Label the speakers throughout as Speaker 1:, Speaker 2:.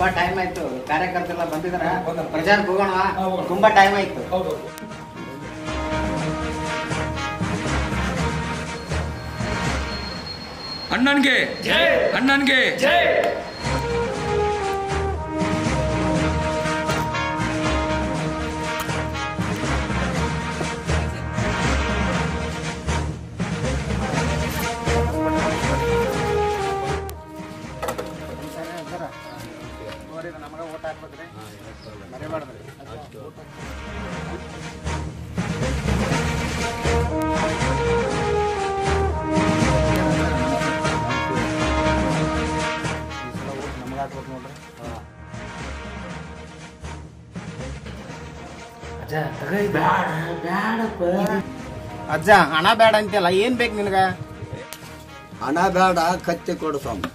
Speaker 1: ತುಂಬಾ ಟೈಮ್ ಆಯ್ತು. ಕಾರ್ಯಕರ್ತರೆಲ್ಲ ಬಂದಿದಾರ? ಪ್ರಚಾರಕ್ಕೆ ಹೋಗೋಣ. ತುಂಬಾ ಟೈಮ್ ಆಯ್ತು.
Speaker 2: ಹೌದು
Speaker 3: ಅಣ್ಣನ್ಗೆ ಅಣ್ಣನ್ಗೆ
Speaker 1: ನಮಗ ಓಟ್ ಹಾಕ್ಬೇಕ್ರಿ. ಮರಿಬಾರ್ದ್ರಿ ಅಜ್ಜ, ಹಣ ಬೇಡ ಅಂತೆಲ್ಲ ಏನ್ ಬೇಕು ನಿನಗ?
Speaker 4: ಹಣ ಬೇಡ ಕತ್ತಿ ಕೊಡು ಸ್ವಾಮಿ.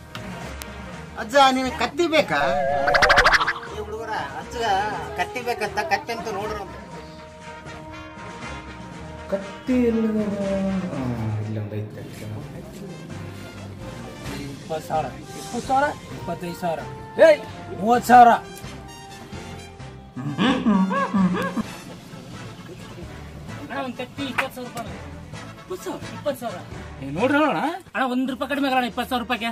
Speaker 1: ಅಜ್ಜ ನಿನ್ ಕತ್ತಿ ಬೇಕಾ? ಈ ಹುಡುಗರ ಅಜ್ಜ ಕತ್ತಿ ಬೇಕಂತ ಕತ್ತಿ ಅಂತ ನೋಡ್ರ
Speaker 2: ಕತ್ತಿ ಇಲ್ಲೊಂದೈತೆ
Speaker 5: ಇಪ್ಪತ್ತು ಸಾವಿರ. ಇಪ್ಪತ್ತು ಸಾವಿರ? ಇಪ್ಪತ್ತೈದು ಸಾವಿರ. ಏಯ್ ಮೂವತ್ತು ಸಾವಿರ.
Speaker 6: ಅಣ್ಣ ಒಂದು ಕತ್ತಿ ಇಪ್ಪತ್ತು ಸಾವಿರ ರೂಪಾಯಿ ಇಪ್ಪತ್ತು ಸಾವಿರ ಇಪ್ಪತ್ತು ಸಾವಿರ.
Speaker 5: ಏ, ನೋಡ್ರಿ
Speaker 6: ಅಣ್ಣ ಒಂದು ರೂಪಾಯಿ ಕಡಿಮೆ ಅಣ್ಣ ಇಪ್ಪತ್ತು ಸಾವಿರ ರೂಪಾಯಿಗೆ.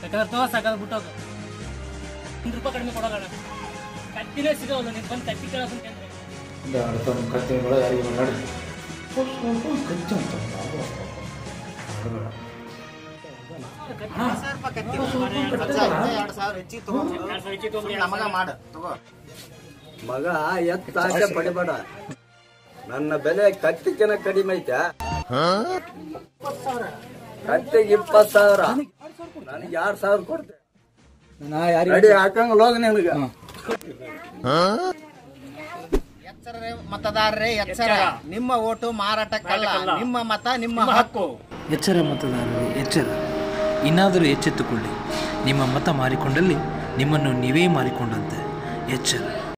Speaker 6: ಬೇಕಾದ್ರೆ ತಗೋ ಸಾಕಾದ್ರೆ ಬಿಟ್ಟೋಗ. ಒಂದು ರೂಪಾಯಿ ಕಡಿಮೆ ಕೊಡೋಣ ಕತ್ತಿನೇ ಸಿಗೋಲ್ಲ ನೀವು ಬಂದು ಕತ್ತಿ ಕೇಳೋದು
Speaker 2: ಕತ್ತಿ ಯಾರಿಗೆ ಅಂತ
Speaker 4: ಮಗ ಎತ್ತ ಆಸೆ ಪಡಿಬೇಡ. ನನ್ನ ಬೆಲೆ ಕತ್ತಿಗೆನ ಕಡಿಮೆ ಐತೆ. ಕತ್ತಿಗೆ ಇಪ್ಪತ್ತು ಸಾವಿರ. ನನಗೆ ಎರಡ್ ಸಾವಿರ ಕೊಡ್ತೆ?
Speaker 2: ನಾ ಯಾರಿಗೆ
Speaker 4: ರೆಡಿ ಹಾಕಂಗ ಹೋಗ ನಿನಗ
Speaker 1: ಎಚ್ಚರ ಮತದಾರರೇ ಎಚ್ಚರ. ನಿಮ್ಮ ಓಟು ಮಾರಾಟಕ್ಕಲ್ಲ. ನಿಮ್ಮ ಮತ ನಿಮ್ಮ ಹಕ್ಕು.
Speaker 5: ಎಚ್ಚರ ಮತದಾರರು ಎಚ್ಚರ. ಇನ್ನಾದರೂ ಎಚ್ಚೆತ್ತುಕೊಳ್ಳಿ. ನಿಮ್ಮ ಮತ ಮಾರಿಕೊಂಡಲ್ಲಿ ನಿಮ್ಮನ್ನು ನೀವೇ ಮಾರಿಕೊಂಡಂತೆ. ಎಚ್ಚರ.